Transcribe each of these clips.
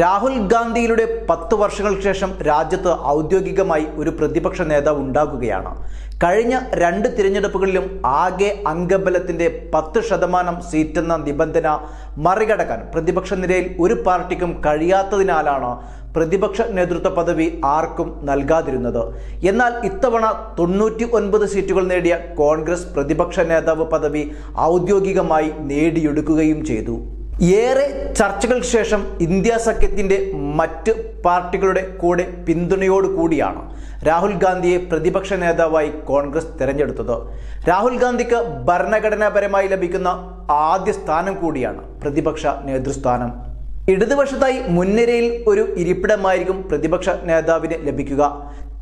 രാഹുൽ ഗാന്ധിയിലൂടെ പത്ത് വർഷങ്ങൾക്ക് ശേഷം രാജ്യത്ത് ഔദ്യോഗികമായി ഒരു പ്രതിപക്ഷ നേതാവ് ഉണ്ടാകുകയാണ്. കഴിഞ്ഞ രണ്ട് തിരഞ്ഞെടുപ്പുകളിലും ആകെ അംഗബലത്തിന്റെ പത്ത് ശതമാനം സീറ്റെന്ന നിബന്ധന മറികടക്കാൻ പ്രതിപക്ഷ നിരയിൽ ഒരു പാർട്ടിക്കും കഴിയാത്തതിനാലാണ് പ്രതിപക്ഷ നേതൃത്വ പദവി ആർക്കും നൽകാതിരുന്നത്. എന്നാൽ ഇത്തവണ തൊണ്ണൂറ്റി ഒൻപത് സീറ്റുകൾ നേടിയ കോൺഗ്രസ് പ്രതിപക്ഷ നേതാവ് പദവി ഔദ്യോഗികമായി നേടിയെടുക്കുകയും ചെയ്തു. ഏറെ ചർച്ചകൾക്ക് ശേഷം ഇന്ത്യ സഖ്യത്തിന്റെ മറ്റ് പാർട്ടികളുടെ കൂടെ പിന്തുണയോട് കൂടിയാണ് രാഹുൽ ഗാന്ധിയെ പ്രതിപക്ഷ നേതാവായി കോൺഗ്രസ് തിരഞ്ഞെടുത്തത്. രാഹുൽ ഗാന്ധിക്ക് ഭരണഘടനാപരമായി ലഭിക്കുന്ന ആദ്യ സ്ഥാനം കൂടിയാണ് പ്രതിപക്ഷ നേതൃസ്ഥാനം. ഇടതുപക്ഷത്തായി മുൻനിരയിൽ ഒരു ഇരിപ്പിടമായിരിക്കും പ്രതിപക്ഷ നേതാവിന് ലഭിക്കുക.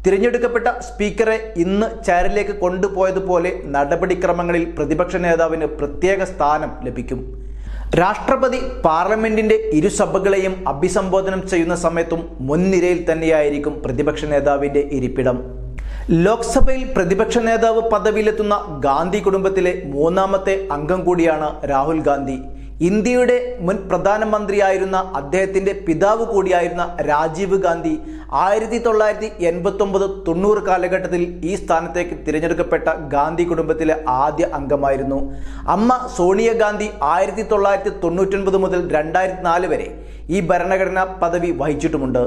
തിരഞ്ഞെടുക്കപ്പെട്ട സ്പീക്കറെ ഇന്ന് ചാരിലേക്ക് കൊണ്ടുപോയതുപോലെ നടപടിക്രമങ്ങളിൽ പ്രതിപക്ഷ നേതാവിന് പ്രത്യേക സ്ഥാനം ലഭിക്കും. രാഷ്ട്രപതി പാർലമെന്റിന്റെ ഇരുസഭകളെയും അഭിസംബോധനം ചെയ്യുന്ന സമയത്തും മുൻനിരയിൽ തന്നെയായിരിക്കും പ്രതിപക്ഷ നേതാവിന്റെ ഇരിപ്പിടം. ലോക്സഭയിൽ പ്രതിപക്ഷ നേതാവ് പദവിയിലെത്തുന്ന ഗാന്ധി കുടുംബത്തിലെ മൂന്നാമത്തെ അംഗം കൂടിയാണ് രാഹുൽ ഗാന്ധി. ഇന്ത്യയുടെ മുൻ പ്രധാനമന്ത്രിയായിരുന്ന അദ്ദേഹത്തിന്റെ പിതാവ് കൂടിയായിരുന്ന രാജീവ് ഗാന്ധി ആയിരത്തി തൊള്ളായിരത്തി എൺപത്തി ഒമ്പത് തൊണ്ണൂറ് കാലഘട്ടത്തിൽ ഈ സ്ഥാനത്തേക്ക് തിരഞ്ഞെടുക്കപ്പെട്ട ഗാന്ധി കുടുംബത്തിലെ ആദ്യ അംഗമായിരുന്നു. അമ്മ സോണിയാഗാന്ധി ആയിരത്തി തൊള്ളായിരത്തി തൊണ്ണൂറ്റൊൻപത് മുതൽ രണ്ടായിരത്തി നാല് വരെ ഈ ഭരണഘടനാ പദവി വഹിച്ചിട്ടുമുണ്ട്.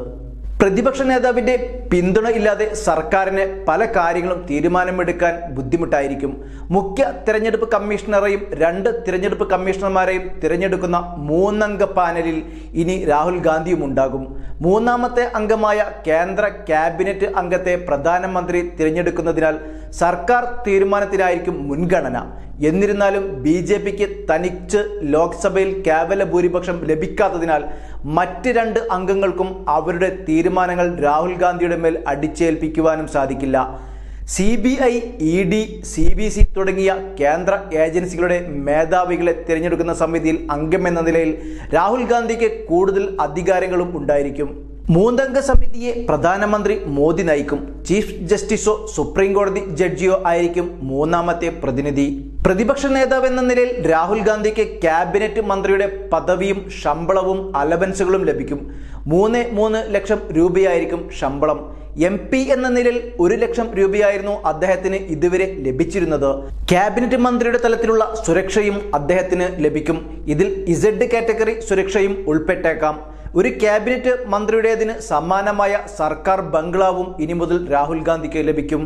പ്രതിപക്ഷ നേതാവിന്റെ പിന്തുണ ഇല്ലാതെ സർക്കാരിന് പല കാര്യങ്ങളും തീരുമാനമെടുക്കാൻ ബുദ്ധിമുട്ടായിരിക്കും. മുഖ്യ തിരഞ്ഞെടുപ്പ് കമ്മീഷണറെയും രണ്ട് തിരഞ്ഞെടുപ്പ് കമ്മീഷണർമാരെയും തിരഞ്ഞെടുക്കുന്ന മൂന്നംഗ പാനലിൽ ഇനി രാഹുൽ ഗാന്ധിയും ഉണ്ടാകും. മൂന്നാമത്തെ അംഗമായ കേന്ദ്ര ക്യാബിനറ്റ് അംഗത്തെ പ്രധാനമന്ത്രി തിരഞ്ഞെടുക്കുന്നതിനാൽ സർക്കാർ തീരുമാനത്തിനായിരിക്കും മുൻഗണന. എന്നിരുന്നാലും ബി ജെ പിക്ക് തനിച്ച് ലോക്സഭയിൽ കേവല ഭൂരിപക്ഷം ലഭിക്കാത്തതിനാൽ മറ്റ് രണ്ട് അംഗങ്ങൾക്കും അവരുടെ തീരുമാനങ്ങൾ രാഹുൽ ഗാന്ധിയുടെ മേൽ അടിച്ചേൽപ്പിക്കുവാനും സാധിക്കില്ല. C B I E D C B C തുടങ്ങിയ കേന്ദ്ര ഏജൻസികളുടെ മേധാവികളെ തിരഞ്ഞെടുക്കുന്ന സമിതിയിൽ അംഗമെന്ന നിലയിൽ രാഹുൽ ഗാന്ധിക്ക് കൂടുതൽ അധികാരങ്ങളും ഉണ്ടായിരിക്കും. മൂന്നംഗ സമിതിയെ പ്രധാനമന്ത്രി മോദി നയിക്കും. ചീഫ് ജസ്റ്റിസോ സുപ്രീം കോടതി ജഡ്ജിയോ ആയിരിക്കും മൂന്നാമത്തെ പ്രതിനിധി. പ്രതിപക്ഷ നേതാവ് എന്ന നിലയിൽ രാഹുൽ ഗാന്ധിക്ക് ക്യാബിനറ്റ് മന്ത്രിയുടെ പദവിയും ശമ്പളവും അലവൻസുകളും ലഭിക്കും. മൂന്ന് മൂന്ന് ലക്ഷം രൂപയായിരിക്കും ശമ്പളം. എം പി എന്ന നിലയിൽ ഒരു ലക്ഷം രൂപയായിരുന്നു അദ്ദേഹത്തിന് ഇതുവരെ ലഭിച്ചിരുന്നത്. ക്യാബിനറ്റ് മന്ത്രിയുടെ തലത്തിലുള്ള സുരക്ഷയും അദ്ദേഹത്തിന് ലഭിക്കും. ഇതിൽ ഇസഡ് കാറ്റഗറി സുരക്ഷയും ഉൾപ്പെട്ടേക്കാം. ഒരു ക്യാബിനറ്റ് മന്ത്രിയുടേതിന് സമാനമായ സർക്കാർ ബംഗ്ലാവും ഇനി മുതൽ രാഹുൽ ഗാന്ധിക്ക് ലഭിക്കും.